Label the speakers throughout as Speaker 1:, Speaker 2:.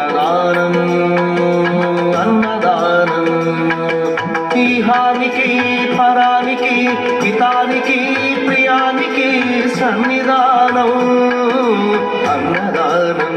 Speaker 1: అన్నదానం అన్నదానం. ఈహానికి పరానికి హితానికి ప్రియానికి సన్నిధానం అన్నదానం.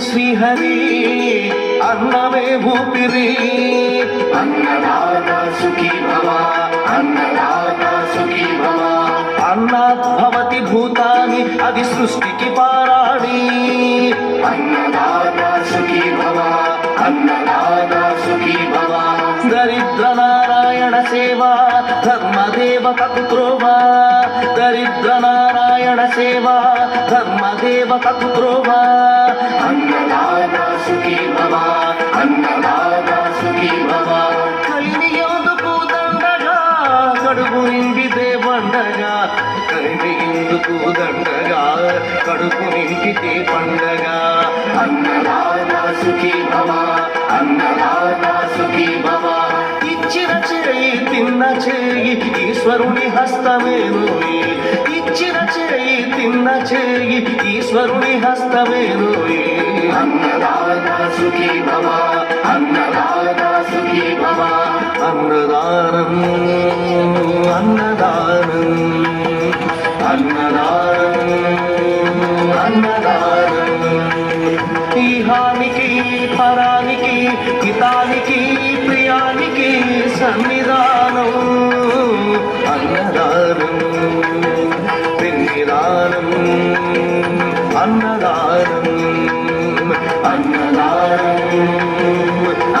Speaker 1: శ్రీహరి అన్నమే ఊపిరి. అన్నదాత సుఖీ భవ అన్నదాత సుఖీ భవ. అన్నాత్ భవతి భూతాని అది సృష్టికి పారాడి. అన్నదాత సుఖీ భవ అన్నదాత సుఖీ భవ. దరిద్ర నారాయణ సేవా ధర్మదేవత పుత్రోవా దరిద్ర నారాయణ సేవా ధర్మదేవత పుత్రోవా అన్నదాత సుఖీ భవ అన్నదాత సుఖీ భవ కలిని ఎందుకు దండగా కడుపు నిండితే పండగ కలిని ఎందుకు దండగా కడుపు నిండితే పండగ అన్నదాత సుఖీ భవ సుఖీ భవ ఇచ్చిన చేయి తిన్న చేయి ఈశ్వరుని హస్తమేనోయి ఇచ్చిన చేయి తిన్న చేయి ఈశ్వరుని హస్తమేనోయి అన్నదాత సుఖీ భవ సుఖీ భవ. అన్నదానం అన్నదానం. అన్నదానం అన్నదానం.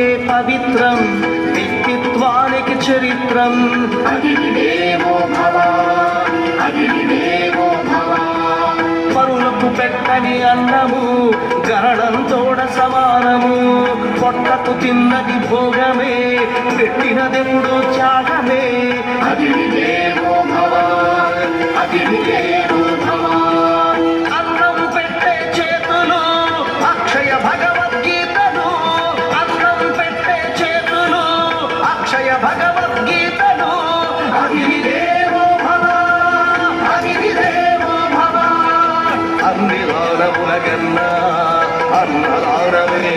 Speaker 1: తింటే పవిత్రం వ్యక్తిత్వానికి చరిత్రం. అగిరిదేవో భవ అగిరిదేవో భవ. పరులకు పెట్టని అన్నము గరణంతోడ సమానము. పొట్టకు తిన్నది భోగమే పెట్టినదెప్పుడు త్యాగమే. అగిరిదేవో భవ అక్షయ భగవద్గీతలు భవ భవ. అన్ని అన్నదానమే